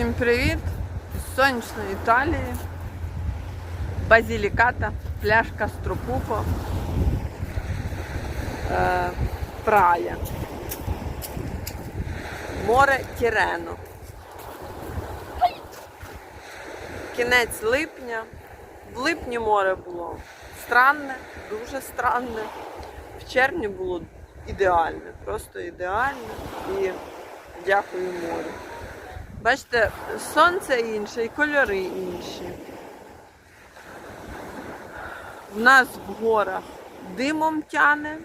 Всім привіт! З сонячної Італії. Базіліката, пляшка Стропупо. Е, Прая. Море Тірено. Кінець липня. В липні море було странне, дуже странне. В червні було ідеальне, просто ідеальне. І дякую морю. Бачите, сонце інше і кольори інші. В нас в горах димом тяне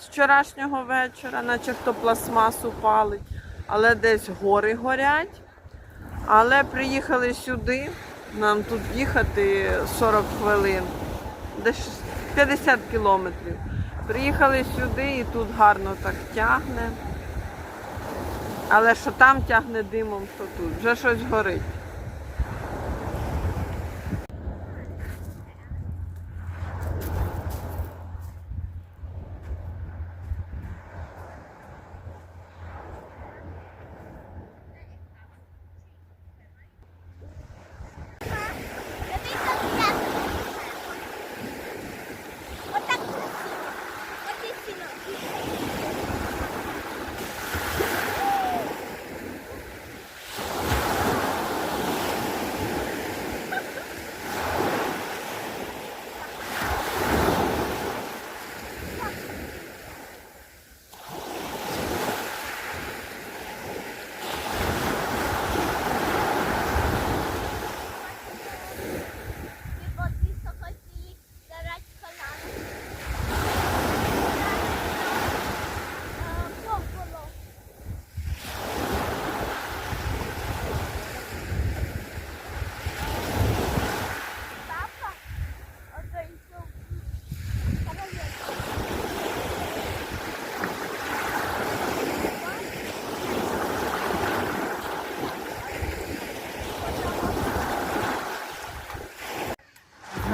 з вчорашнього вечора, наче хто пластмасу палить, але десь гори горять. Але приїхали сюди, нам тут їхати 40 хвилин, десь 50 кілометрів. Приїхали сюди і тут гарно так тягне. Але що там тягне димом, то тут. Вже щось горить.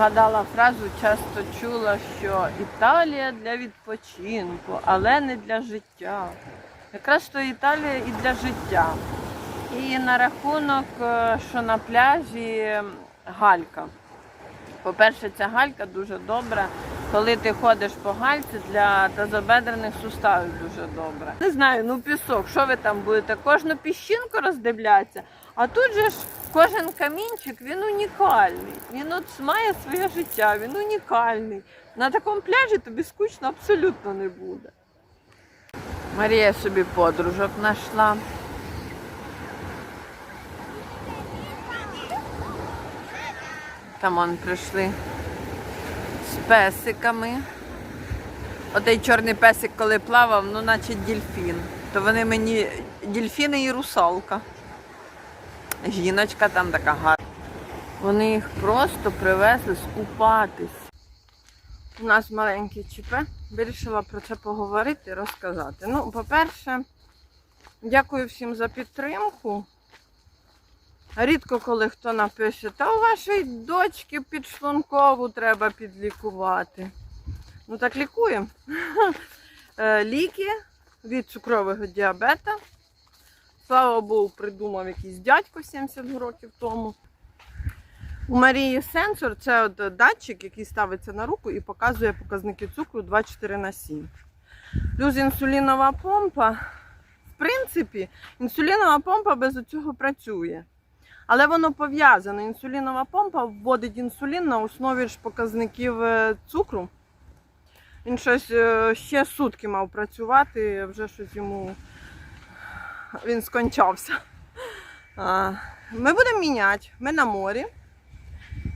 Згадала фразу, часто чула, що Італія для відпочинку, але не для життя. Якраз то Італія і для життя. І на рахунок, е, що на пляжі галька. По-перше, ця галька дуже добра. Коли ти ходиш по гальці для тазобедрених суставів дуже добре. Не знаю, ну пісок, що ви там будете? Кожну піщинку роздивлятися. А тут же ж кожен камінчик він унікальний. Він от має своє життя, він унікальний. На такому пляжі тобі скучно абсолютно не буде. Марія собі подружок знайшла. Там он прийшли з песиками. Отей чорний песик, коли плавав, ну наче дільфін. То вони мені дільфіни і русалка. Жіночка там така гарна. Вони їх просто привезли скупатись. У нас маленьке ЧП. Вирішила про це поговорити, розказати. Ну, по-перше, дякую всім за підтримку. Рідко коли хто напише, та у вашої дочки підшлункову треба підлікувати. Ну так лікуємо. Е, Ліки від цукрового діабета. Слава Богу, придумав якийсь дядько 70 років тому. У Марії сенсор це от датчик, який ставиться на руку і показує показники цукру 24 на 7. Плюс інсулінова помпа. В принципі, інсулінова помпа без цього працює. Але воно пов'язане. Інсулінова помпа вводить інсулін на основі ж показників е, цукру. Він щось е, ще сутки мав працювати, вже щось йому він скончався. Ми будемо міняти. Ми на морі.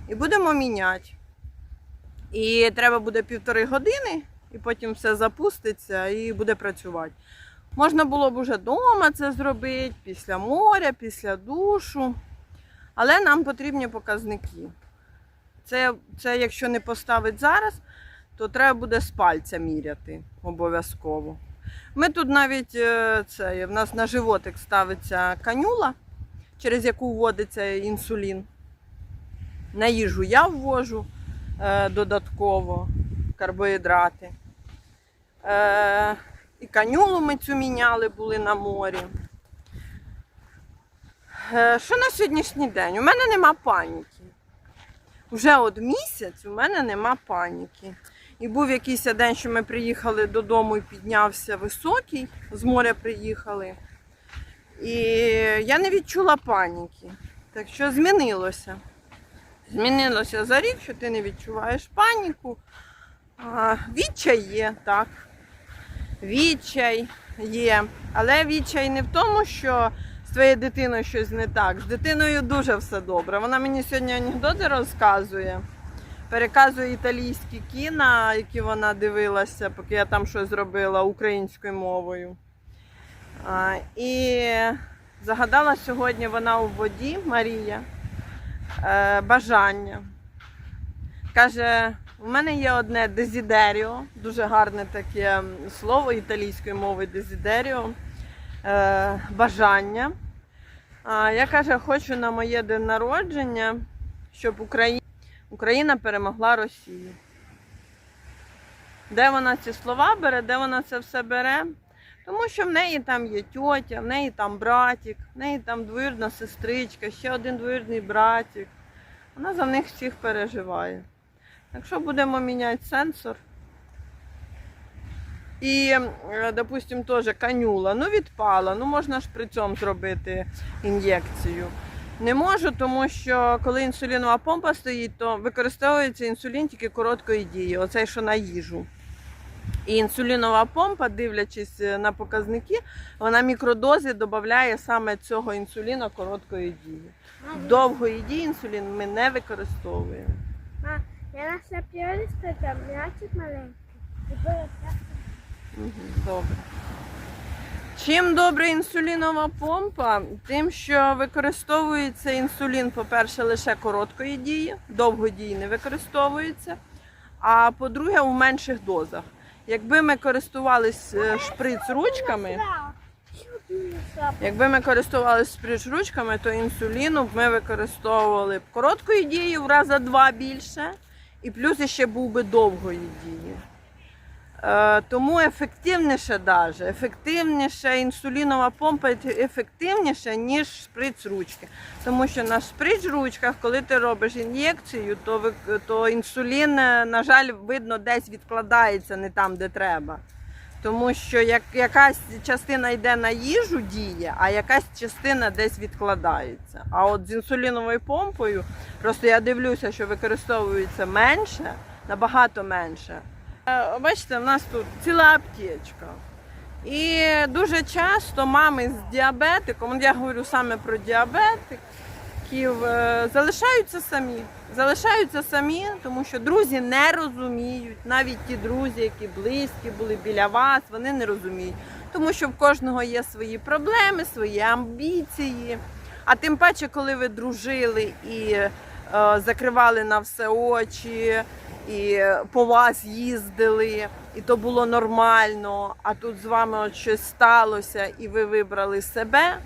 І будемо міняти. І треба буде півтори години, і потім все запуститься і буде працювати. Можна було б уже вдома це зробити, після моря, після душу. Але нам потрібні показники. Це, це якщо не поставити зараз, то треба буде з пальця міряти обов'язково. Ми тут навіть е, це, в нас на животик ставиться канюла, через яку вводиться інсулін. На їжу я ввожу е, додатково карбоїдрати. Е, і канюлу ми цю міняли були на морі. Що на сьогоднішній день? У мене нема паніки. Вже от місяць у мене нема паніки. І був якийсь день, що ми приїхали додому і піднявся високий, з моря приїхали. І я не відчула паніки. Так що змінилося. Змінилося за рік, що ти не відчуваєш паніку. А, відчай є, так. Відчай є. Але відчай не в тому, що з твоєю дитиною щось не так. З дитиною дуже все добре. Вона мені сьогодні анекдоти розказує. Переказує італійські кіна, які вона дивилася, поки я там щось зробила українською мовою. І загадала сьогодні вона у воді, Марія, е, бажання. Каже, у мене є одне дезідеріо, дуже гарне таке слово італійської мови дезідеріо, е, бажання. Я каже, хочу на моє день народження, щоб Україна, Україна перемогла Росію. Де вона ці слова бере, де вона це все бере? Тому що в неї там є тьотя, в неї там братик, в неї там двоюрідна сестричка, ще один двоюрідний братик. Вона за них всіх переживає. Якщо будемо міняти сенсор, і, допустимо, теж канюла, ну відпала, ну можна ж при цьому зробити ін'єкцію. Не можу, тому що коли інсулінова помпа стоїть, то використовується інсулін тільки короткої дії, оцей, що на їжу. І інсулінова помпа, дивлячись е, на показники, вона мікродози додає саме цього інсуліна короткої дії. Довгої дії інсулін ми не використовуємо. Я на сапіорі сказав, м'ячик маленький. Буде Добре. Чим добра інсулінова помпа? Тим, що використовується інсулін, по-перше, лише короткої дії, довгодії не використовується. А по-друге, у менших дозах. Якби ми користувались е, ти сап? якби ми користувалися шприц-ручками, то інсуліну б ми використовували б короткої дії в раза два більше, і плюс ще був би довгої дії. Е, тому ефективніше даже, ефективніше інсулінова помпа ефективніша, ніж шприц ручки. Тому що на шприц ручках, коли ти робиш ін'єкцію, то, то інсулін, е, на жаль, видно, десь відкладається не там, де треба. Тому що як, якась частина йде на їжу діє, а якась частина десь відкладається. А от з інсуліновою помпою, просто я дивлюся, що використовується менше, набагато менше. Е, Бачите, в нас тут ціла аптечка. І дуже часто мами з діабетиком, я говорю саме про діабетиків, е, залишаються самі. Залишаються самі, тому що друзі не розуміють, навіть ті друзі, які близькі були біля вас, вони не розуміють. Тому що в кожного є свої проблеми, свої амбіції. А тим паче, коли ви дружили і е, закривали на все очі, і по вас їздили, і то було нормально, а тут з вами от щось сталося, і ви вибрали себе,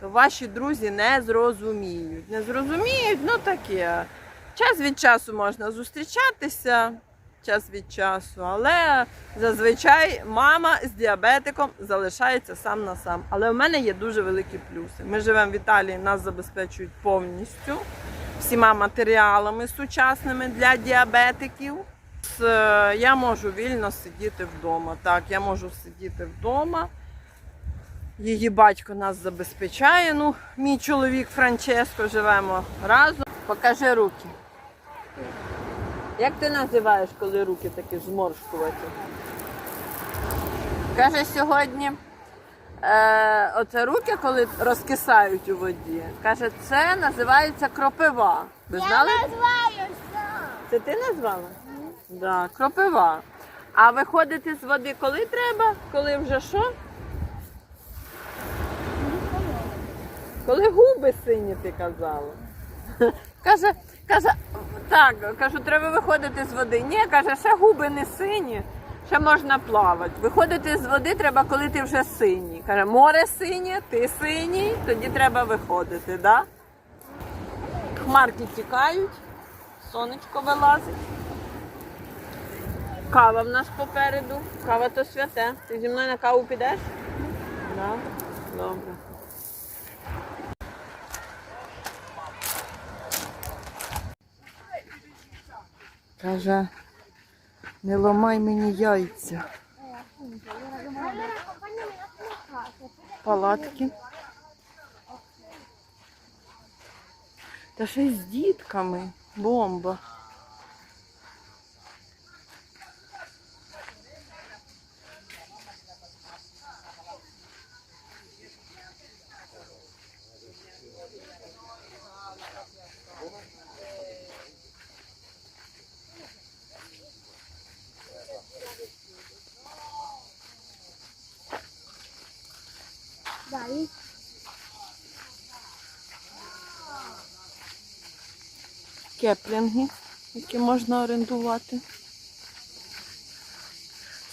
то ваші друзі не зрозуміють. Не зрозуміють, ну таке. Час від часу можна зустрічатися, час від часу, але зазвичай мама з діабетиком залишається сам на сам. Але в мене є дуже великі плюси. Ми живемо в Італії, нас забезпечують повністю всіма матеріалами сучасними для діабетиків. Е, Я можу вільно сидіти вдома. Так, я можу сидіти вдома. Її батько нас забезпечає. Ну, мій чоловік Франческо живемо разом. Покажи руки. Як ти називаєш, коли руки такі зморшкуваті? Каже сьогодні. Е, оце руки, коли розкисають у воді. Каже, це називається кропива. Ви Я знали? називаю сам. Це ти назвала? Да, кропива. А виходити з води коли треба? Коли вже що? Коли губи сині, ти казала. Каже, каже, так, кажу, треба виходити з води. Ні, каже, ще губи не сині, ще можна плавати. Виходити з води треба, коли ти вже синій. Каже, море синє, ти синій, тоді треба виходити. Да? Хмарки тікають, сонечко вилазить. Кава в нас попереду. Кава то святе. Ти зі мною на каву підеш? Да? Добре. Каже, не ламай мені яйця. Палатки. Та ще з дітками. Бомба. Кеплінги, які можна орендувати.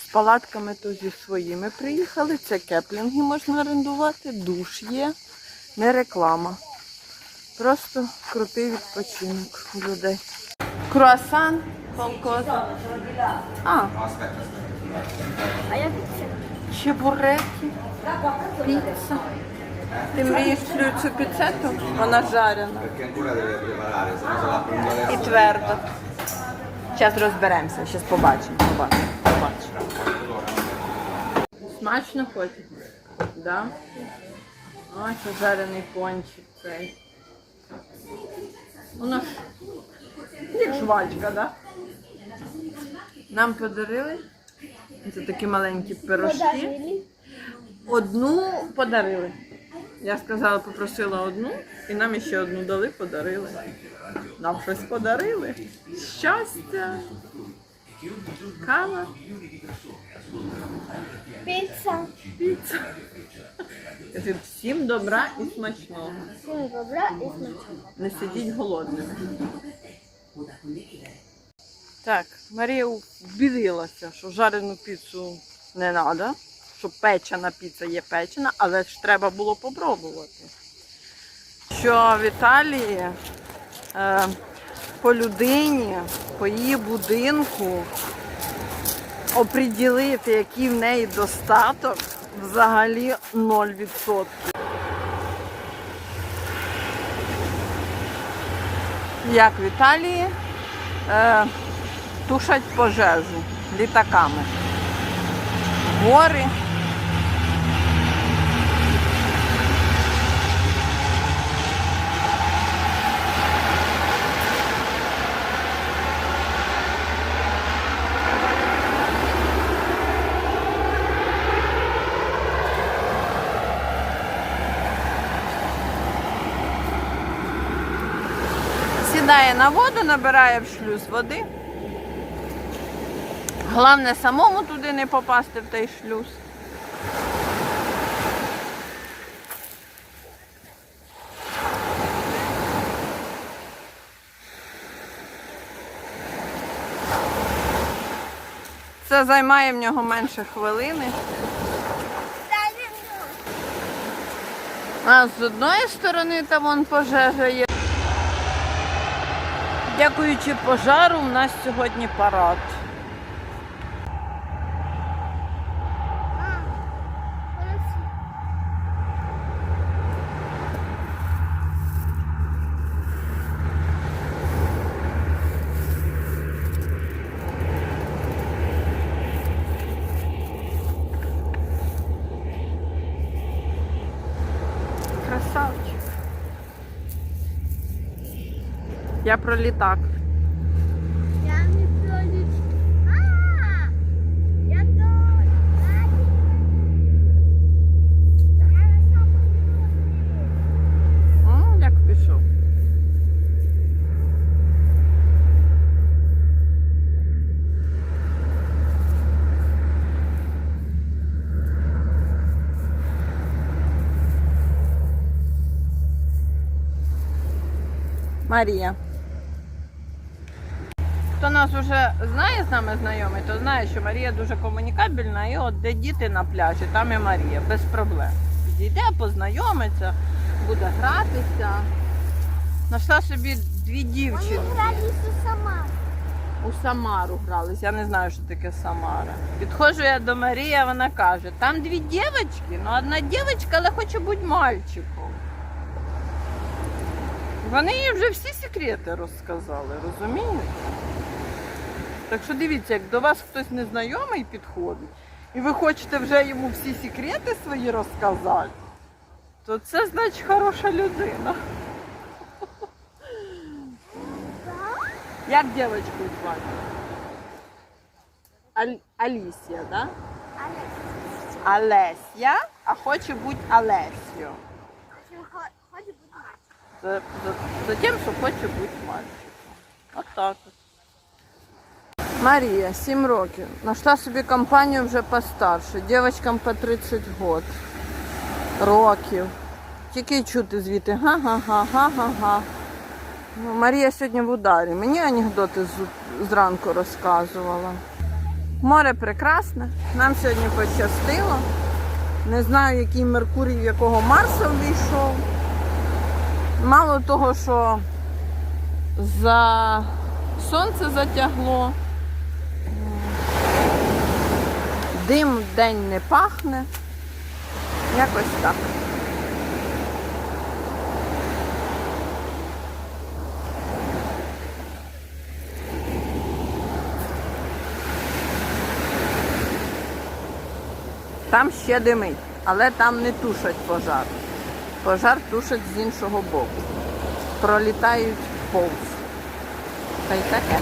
З палатками то зі своїми приїхали. Це кеплінги можна орендувати, душ є, не реклама. Просто крутий відпочинок у людей. Круасан, колкоза. А, А я чебуреки, піца. Ти мрієш цю піцету? Вона жарена. І твердо. Зараз розберемося, зараз побачимо. побачимо, побачимо. Смачно хоч? Да? Ой, що жарений пончик цей. Воно ж як жвачка, да? Нам подарили. Це такі маленькі пирожки. Одну подарили. Я сказала, попросила одну, і нам ще одну дали, подарили. Нам щось подарили. Щастя. Кава. Pizza. Піца. Кажи, всім добра і смачного. Всім добра і смачного. Не сидіть голодними. Так, Марія вбілилася, що жарену піцу не треба, що печена піца є печена, але ж треба було попробувати. Що в Італії е, по людині, по її будинку оприділити, який в неї достаток, взагалі 0%. Як в Італії е, тушать пожежу літаками. Гори. Сідає на воду, набирає в шлюз води. Головне самому туди не попасти в той шлюз. Це займає в нього менше хвилини. А з одної сторони там вон пожежа є. Дякуючи пожару, у нас сьогодні парад. Я про літак. Я не пролічу. А! Я самому М, як пішов. Марія. Хто нас вже знає з нами знайомий, то знає, що Марія дуже комунікабельна, і от де діти на пляжі, там і Марія, без проблем. Підійде, познайомиться, буде гратися. Нашла собі дві дівчини. Вони гралися сама. У Самару грались. Я не знаю, що таке Самара. Підходжу я до Марії, вона каже, там дві дівчинки, ну одна дівчинка, але хоче бути мальчиком. Вони їй вже всі секрети розказали, розумієте? Так що дивіться, як до вас хтось незнайомий підходить, і ви хочете вже йому всі секрети свої розказати, то це значить хороша людина. Як дівчинку звати? Аль- Алісія, так? Да? Олеся, а хоче бути Олесю. що хо- хоче бути мать. За, за, за тим, що хоче бути мальчиком. От так. Марія, 7 років. Нашла собі компанію вже постарше. Дівчатам по 30 год. років. Тільки чути звідти. Га-га-га-га-га-га. Ну, Марія сьогодні в ударі. Мені анекдоти з- зранку розказувала. Море прекрасне. Нам сьогодні пощастило. Не знаю, який Меркурій, в якого Марса війшов. Мало того, що за сонце затягло, дим день не пахне. Якось так. Там ще димить, але там не тушать пожар. Пожар тушать з іншого боку. Пролітають повз. Та й таке.